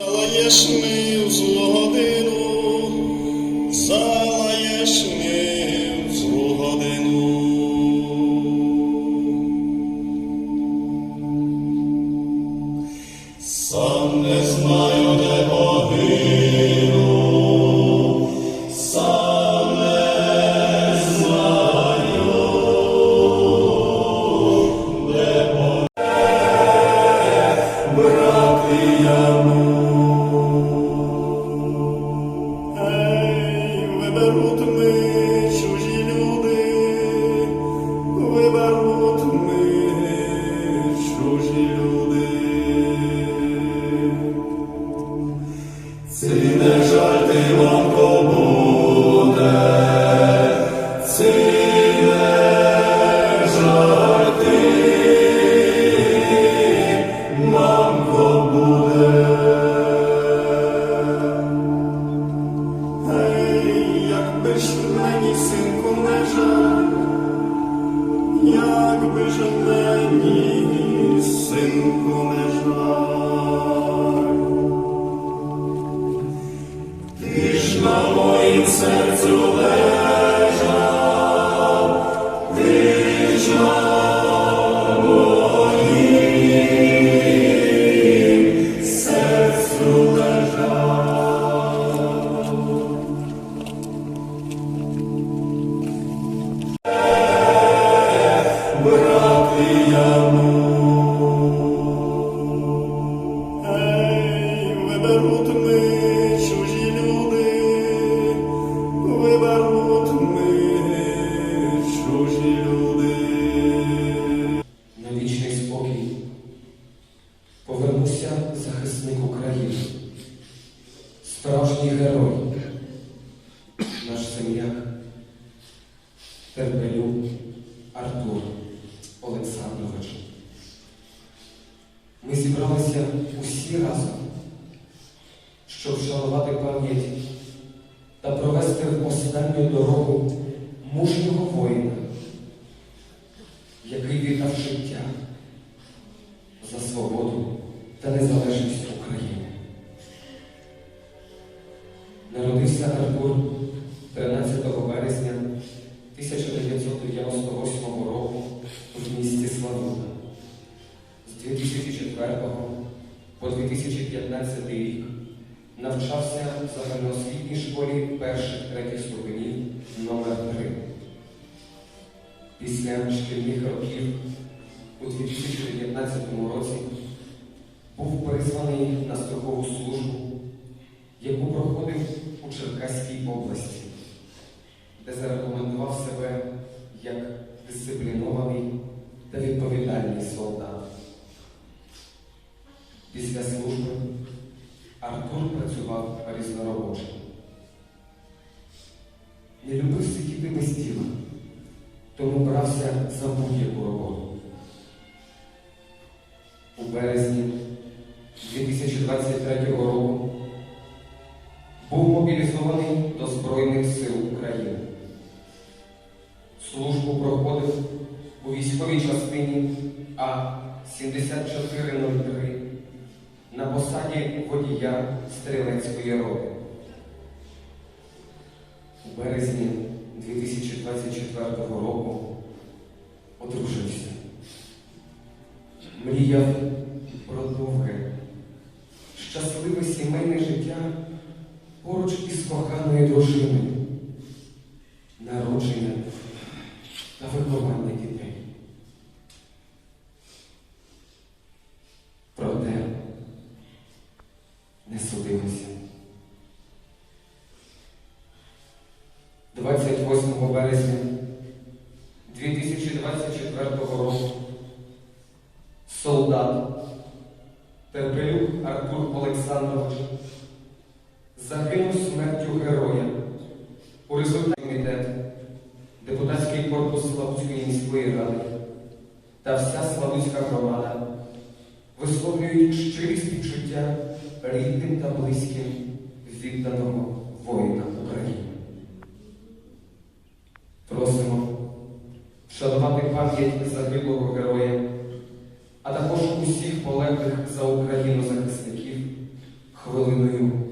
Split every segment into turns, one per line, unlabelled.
Залаєш в
щоб вшанувати пам'ять та провести в останню дорогу мужнього воїна, який віддав життя за свободу та незалежність України. Народився Артур 13 березня 1998 року в місті Славута. З 2004 по 2015 рік навчався в загальноосвітній школі перших третіх ступенів номер 3 Після шкільних років у 2019 році був призваний на строкову службу, яку проходив у Черкаській області, де зарекомендував себе як дисциплінований Службу проходив у військовій частині А-7403 на посаді водія стрілецької роти. У березні 2024 року одружився. Мріяв про довге, щасливе сімейне життя поруч із коханою дружиною, народження та виховання дітей. Проте не судилося. 28 березня 2024 року солдат Терпелюк Артур Олександрович загинув смертю героя у результаті корпус Славутської міської ради та вся Славутська громада висловлюють щирі співчуття рідним та близьким відданого воїна України. Просимо вшанувати пам'ять загиблого героя, а також усіх полеглих за Україну захисників хвилиною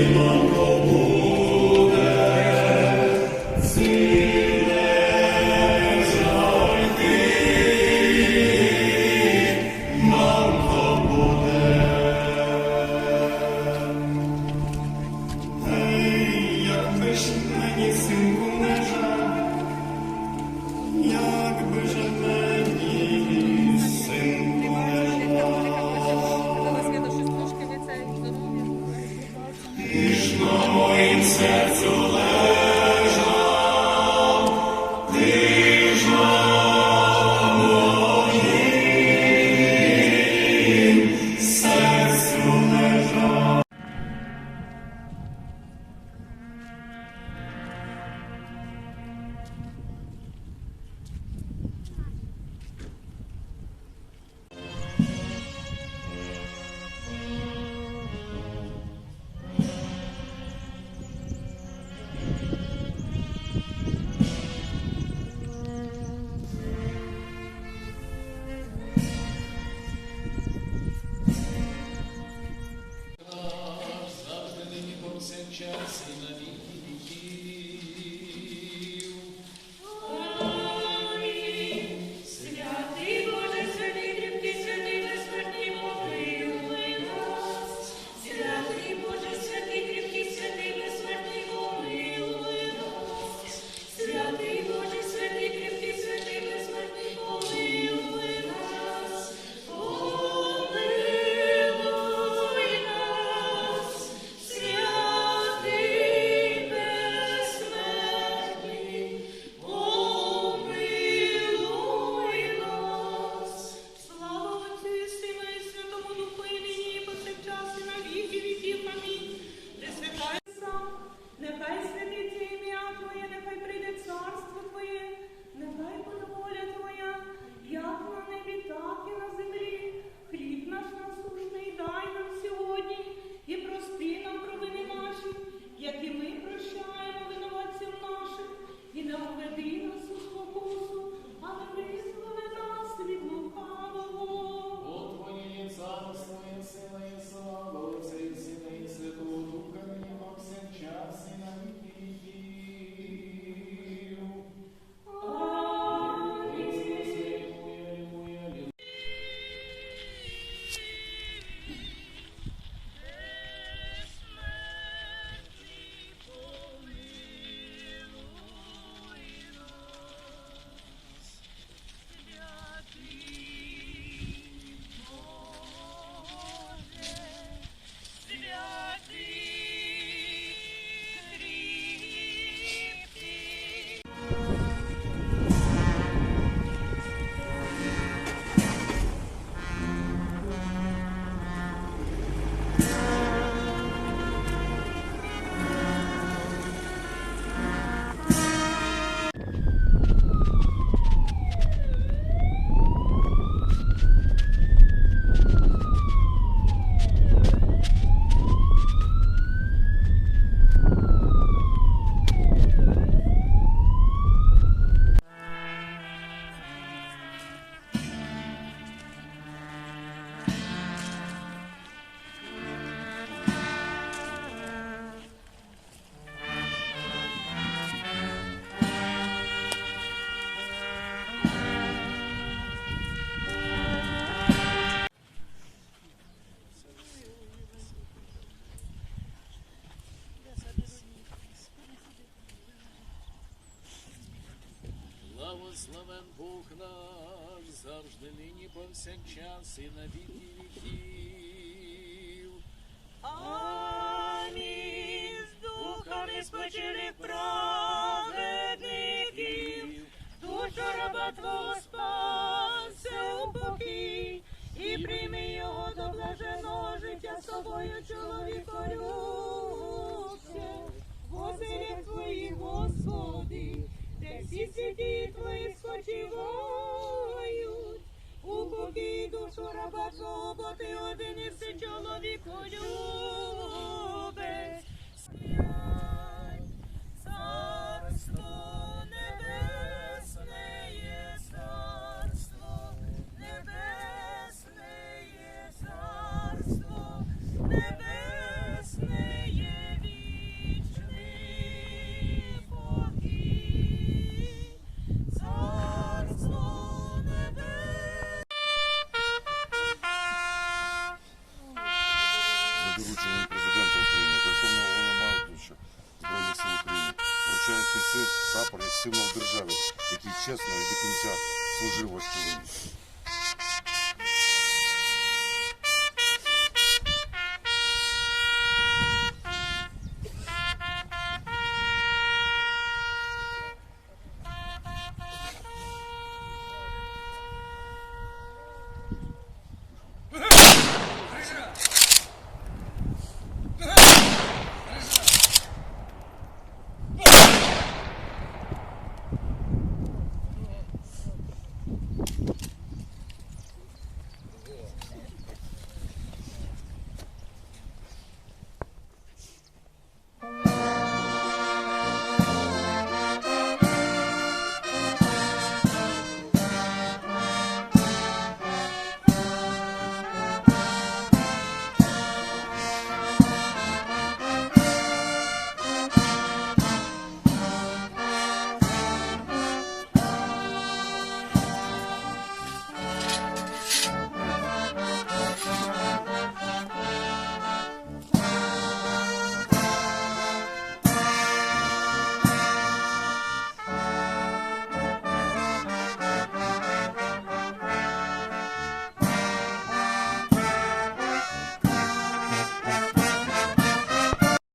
name of sercu leży.
Славословен Бог наш, завжди нині повсякчас і на віки віків.
Амінь. З духами спочили праведників, душу раба Твого спасе у і прийми його до блаженого життя собою, чоловіко